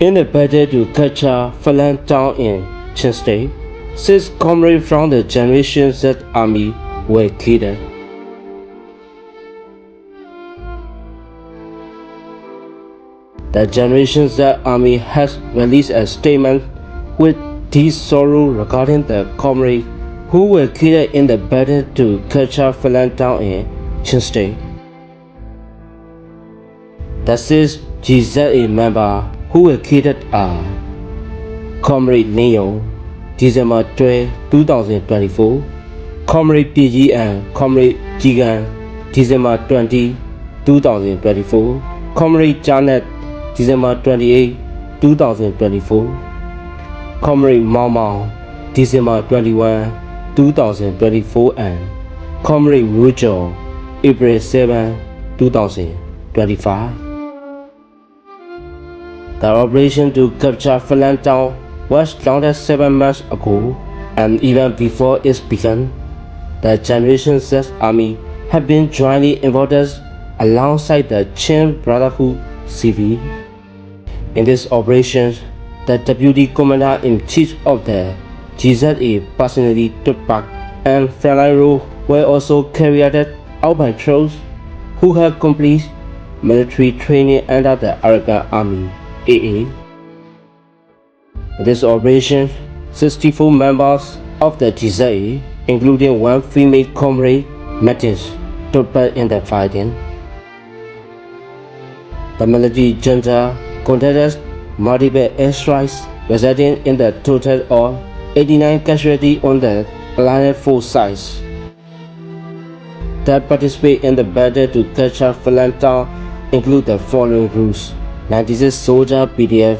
In the battle to capture Falun in Chestay, six comrades from the Generation Z army were killed. The Generation Z army has released a statement with deep sorrow regarding the comrades who were killed in the battle to capture Falun in Chestay. The six GZA member who were created are Comrade Neon, December 12, 2024, Comrade PG and Comrade Gigan, December 20, 2024, Comrade Janet, December 28, 2024, Comrade Mao Mao, December 21, 2024, and Comrade Rujo, April 7, 2025. The operation to capture Valentown was launched seven months ago, and even before it began, the Generation 6 Army had been jointly involved alongside the Chin Brotherhood CV. In this operation, the Deputy Commander-in-Chief of the GZA personally took part, and Ferrero were also carried out by troops who had completed military training under the Arakan Army. AA. In this operation, 64 members of the TZA, including one female comrade, Matis, took part in the fighting. The military junta conducted multiple airstrikes, resulting in the total of 89 casualties on the Allied force sides that participate in the battle to capture Phalantown include the following groups is Soldier PDF,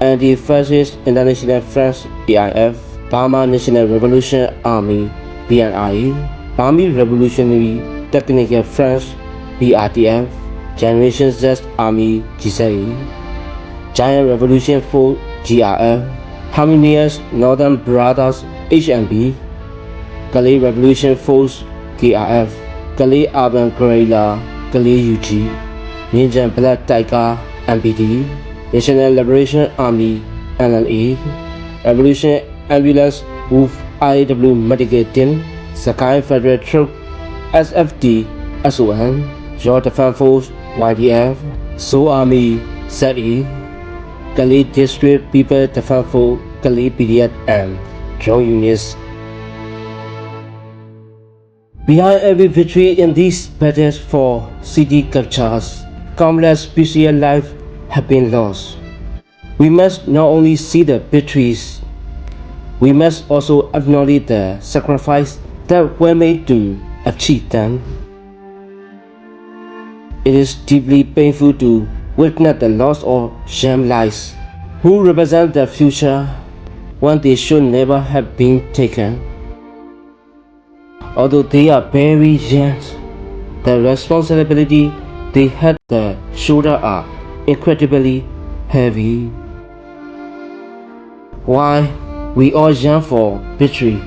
and the Fascist International French BIF, Burma National Revolution Army BNI, Army Revolutionary Technical French BRTF, Generation Z Army GZE, Giant Revolution Force GRF, Harmonious Northern Brothers HMB, Kali Revolution Force KRF, Kali Urban Guerrilla, Kali UG. Ninja and Black Taika, MPD, National Liberation Army, NLA, Revolution Ambulance Wolf IW Medicating, Sakai Federal Troop, SFD, SON, Joint Defense Force, YDF, Seoul Army, SETI, Khalid District People Defense Force, Khalid PDF, and units. Behind every victory in these battles for city captures countless peaceful lives have been lost. We must not only see the victories, we must also acknowledge the sacrifice that we made to achieve them. It is deeply painful to witness the loss of sham lives who represent the future when they should never have been taken. Although they are very young, the responsibility they had their shoulders are incredibly heavy. Why we all yearn for victory.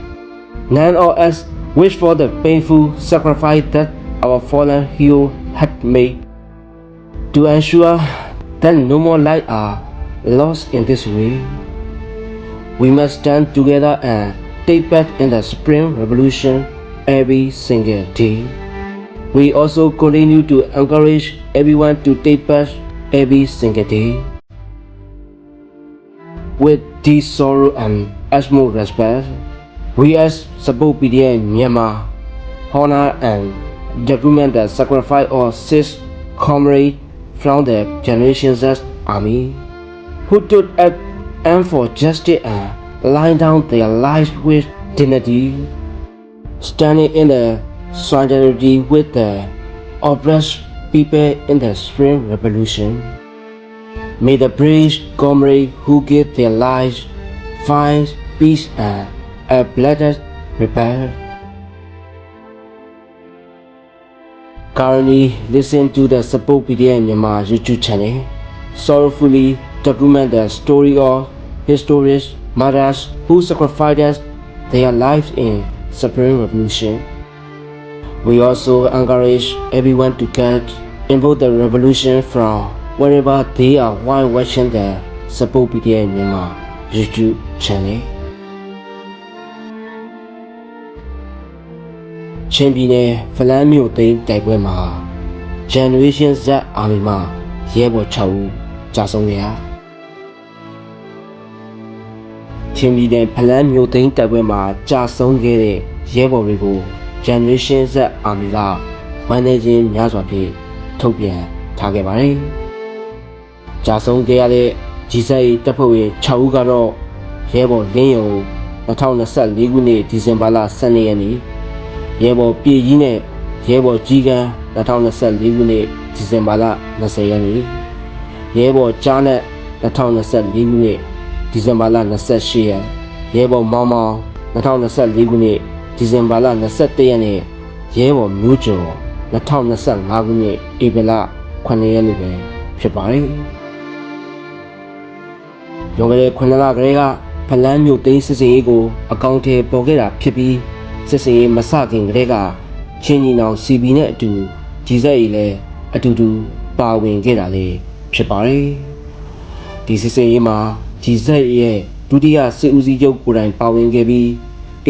None of us wish for the painful sacrifice that our fallen hero had made to ensure that no more lives are lost in this way. We must stand together and take part in the spring revolution every single day. We also continue to encourage everyone to take part every single day. With deep sorrow and utmost respect, we as Support PDN Myanmar honor and document the sacrifice of six comrades from the Generation Z Army who stood up and for justice and laid down their lives with dignity, standing in the solidarity with the oppressed people in the Spring Revolution. May the brave comrades who gave their lives find peace and a blessed repair. Currently, listen to the Support PDM my YouTube channel. Sorrowfully document the story of historians, mothers who sacrificed their lives in Supreme Revolution. We also encourage everyone to get involved the revolution from wherever they are while watching the Support PDI Myanmar YouTube channel. ချင်းပြည်နယ်ဖလန်းမြို့သိမ်းတိုက်ပွဲမှာ Generation Z Army မှရဲဘော်6ဦးကြာဆုံးခဲ့ရချင်းပြည်နယ်ဖလန်းမြို့သိမ်းတိုက်ပွဲမှာကြာဆုံးခဲ့တဲ့ရဲဘော်တွေကို Generation Z Army က Managing များစွာဖြင့်ထုတ်ပြန်ထားခဲ့ပါတယ်။ကြာဆုံးခဲ့ရတဲ့ G7 တပ်ဖွဲ့ဝင်6ဦးကတော့ရဲဘော်လင်းယုံ2024ခုနှစ်ဒီဇင်ဘာလ12ရက်နေ့ရဲဘော်ပြည်ကြီးနဲ့ရဲဘော်ကြီးကန်း2024ခုနှစ်ဒီဇင်ဘာလ20ရက်နေ့ရဲဘော်ကြားနဲ့2024ခုနှစ်ဒီဇင်ဘာလ28ရက်ရဲဘော်မောင်မောင်2024ခုနှစ်ဒီဇင်ဘာလ21ရက်နေ့ရဲဘော်မျိုးကျော်2025ခုနှစ်ဧပြီလ9ရက်နေ့ပဲဖြစ်ပါတယ်။ရုံးကလေး9လကလေးကဖလန်းမြို့သိန်းစစ်စင်ရေးကိုအကောင့်ထဲပေါ်ခဲ့တာဖြစ်ပြီးစစ်စင်ရေးမစခင်ကလေးကချင်းညီနောင် CB နဲ့အတူဂျီဇက်ကြီးလည်းအတူတူ ပါဝင်ခဲ့တာလည်းဖြစ်ပါတယ်။ဒီစစ်စင်ရေးမှာဂျီဇက်ရဲ့ဒုတိယစစ်ဦးစီးချုပ်ကိုယ်တိုင် ပါဝင်ခဲ့ပြီး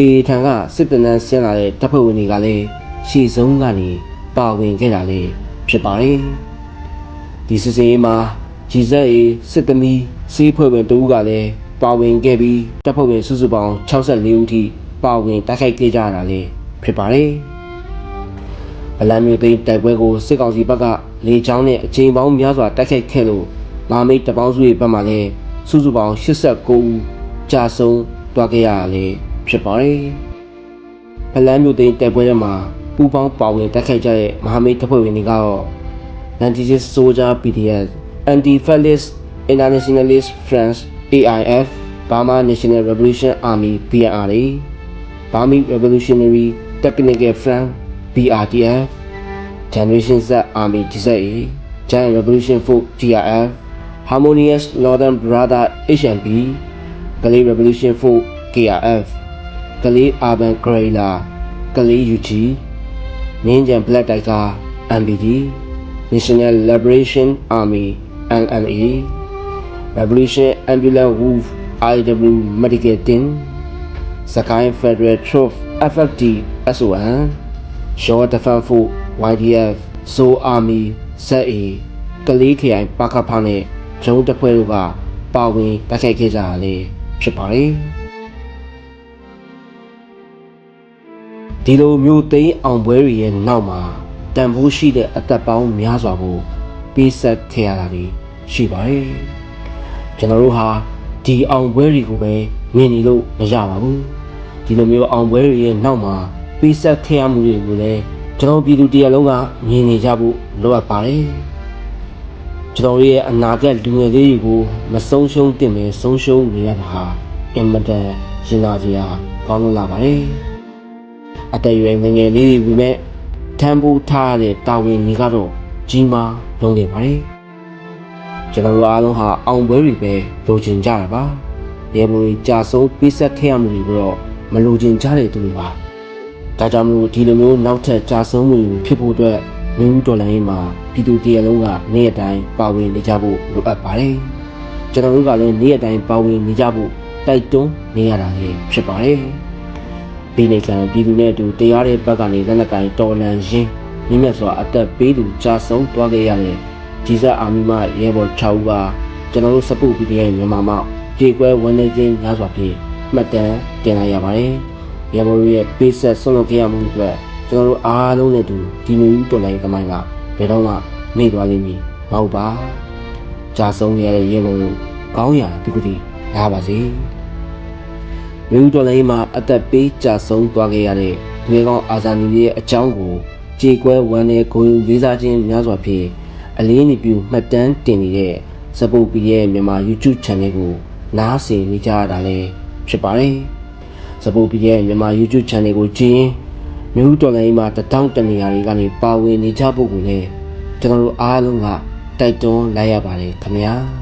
အေထံကစစ်တနန်းဆင်းလာတဲ့တပ်ဖွဲ့ဝင်တွေကလည်းရှေ့ဆုံးကနေပါဝင်ခဲ့တာလည်းဖြစ်ပါတယ်။ဒီစစ်စေးမှာဂျီဇက်အေစစ်သမီးစေးဖွဲ့ဝင်တူကလည်းပါဝင်ခဲ့ပြီးတပ်ဖွဲ့ဝင်စုစုပေါင်း64ဦးထိပါဝင်တိုက်ခိုက်ခဲ့ကြတာလည်းဖြစ်ပါတယ်။ဗလန်မျိုးသိန်းတိုက်ပွဲကိုစစ်ကောင်စီဘက်ကလေချောင်းနဲ့အချိန်ပေါင်းများစွာတိုက်ခိုက်ခဲ့လို့မာမိတ်တပေါင်းစုရဲ့ဘက်မှလည်းစုစုပေါင်း89ဦးကြာဆုံးသွားခဲ့ရတာလည်းဖြစ်ပါတယ်။ဖလန်းမြို့သိမ်းတိုက်ပွဲထဲမှာပူးပေါင်းပါဝင်တိုက်ခိုက်ကြတဲ့မဟာမိတ်တပ်ဖွဲ့ဝင်တွေကတော့96 Soldier PDF, Anti-Fascist Internationalist France AIF, Burma National Revolution Army BNR, Burma Revolutionary Technical Front BRTF, Generation Z Army GZA, Giant Revolution Force GRF, Harmonious Northern Brother HNB, Galay Revolution Force KRF ကလေးအာဘန်ဂရိလာကလေးယူဂျီငင်းကြံဘလက်တိုက်ကာ MBD National Liberation Army LNA Revolution Ambulance Wolf IW Medical Team စကိုင်း Federal Troop FFD SON ရှော့ဒဖန်ဖူ YDF ဇိုအာမီ ZA ကလေးခရိုင်ပါကဖာနဲ့ဂျုံတပွဲတို့ကပါဝင်တိုက်ခိုက်ခဲ့ကြရလေဖြစ်ပါတယ်ဒီလိုမျိုးသိမ်းအောင်ပွဲတွေရဲ့နောက်မှာတန်ဖိုးရှိတဲ့အသက်ပေါင်းများစွာကိုပေးဆက်ခဲ့ရတာတွေရှိပါတယ်ကျွန်တော်တို့ဟာဒီအောင်ပွဲတွေကိုပဲမြင်နေလို့မရပါဘူးဒီလိုမျိုးအောင်ပွဲတွေရဲ့နောက်မှာပေးဆက်ခဲ့ရမှုတွေကိုလည်းကျွန်တော်ပြည်သူတရားလုံးကမြင်နေကြဖို့လိုအပ်ပါတယ်ကျွန်တော်ရဲ့အနာဂတ်လူငယ်လေးတွေကိုမဆုံးရှုံးတင်မယ်ဆုံးရှုံးနေရတာဟာအင်မတန်ရင်နာစရာကောင်းလာပါတယ်အတရွယ်ငငယ်လေးတွေပဲထမ်းဖို့ထားရတဲ့တာဝန်ကြီးကတော့ကြီးမားလုံးနေပါတယ်ကျွန်တော်တို့အားလုံးဟာအောင်ပွဲတွေပဲလိုချင်ကြတာပါရေမွေကြာဆုံးပြည့်ဆက်ခဲ့ရမှုတွေတော့မလိုချင်ကြတဲ့သူတွေပါဒါကြောင့်မို့ဒီလိုမျိုးနောက်ထပ်ကြာဆုံးမှုတွေဖြစ်ဖို့အတွက်လူဦးဒေါ်လာရင်းမှာပြည်သူတရားလုံးကနေ့အတိုင်းပါဝင် နေကြဖို့လိုအပ်ပါတယ်ကျွန်တော်တို့ကလည်းနေ့အတိုင်းပါဝင်နေကြဖို့တိုက်တွန်းနေရတာဖြစ်ပါတယ်ပြည်နေခံပြည်သူနဲ့အတူတရားတဲ့ဘက်ကနေလက်နက်ကင်တော်လန်ရင်းမြင့်မြတ်စွာအသက်ပေးသူကြာဆုံးသွားခဲ့ရတဲ့ဂျီဇာအာမီမရဲဘော်6ဦးကကျွန်တော်တို့စပုတ်ပြည်ရဲ့မြန်မာမောက်ကြေကွဲဝန်နေခြင်းများစွာဖြင့်မှတ်တမ်းတင်လိုက်ရပါတယ်။ရဲဘော်တို့ရဲ့ပေးဆက်ဆုံးလုပ်ခဲ့ရမှုအတွက်ကျွန်တော်တို့အားလုံးနဲ့တူဒီမျိုးတော်လိုင်းကမိုင်းကဘယ်တော့မှမေ့သွားလိမ့်မည်မဟုတ်ပါ။ကြာဆုံးရတဲ့ရဲဘော်တို့ကောင်းရာဒီကုတီရပါစေ။မြို့တော်လိုင်းမှာအသက်ပေးကြဆုံးသွားခဲ့ရတဲ့ဒွေကောင်အာဇာနည်ရဲ့အကြောင်းကိုကြေကွဲဝမ်းနဲ့ဂုဏ်ယူလေးစားခြင်းများစွာဖြင့်အလင်းနေပြူမှတ်တမ်းတင်နေတဲ့စပုတ်ပီရဲ့မြန်မာ YouTube Channel ကိုနားဆင်နေကြရတာလည်းဖြစ်ပါတယ်။စပုတ်ပီရဲ့မြန်မာ YouTube Channel ကိုကြည့်ရင်မြို့တော်လိုင်းမှာတထောင်တနေရာတွေကနေပါဝင်နေကြဖို့ကိုလည်းကျွန်တော်တို့အားလုံးကတိုက်တွန်းလိုက်ရပါတယ်ခင်ဗျာ။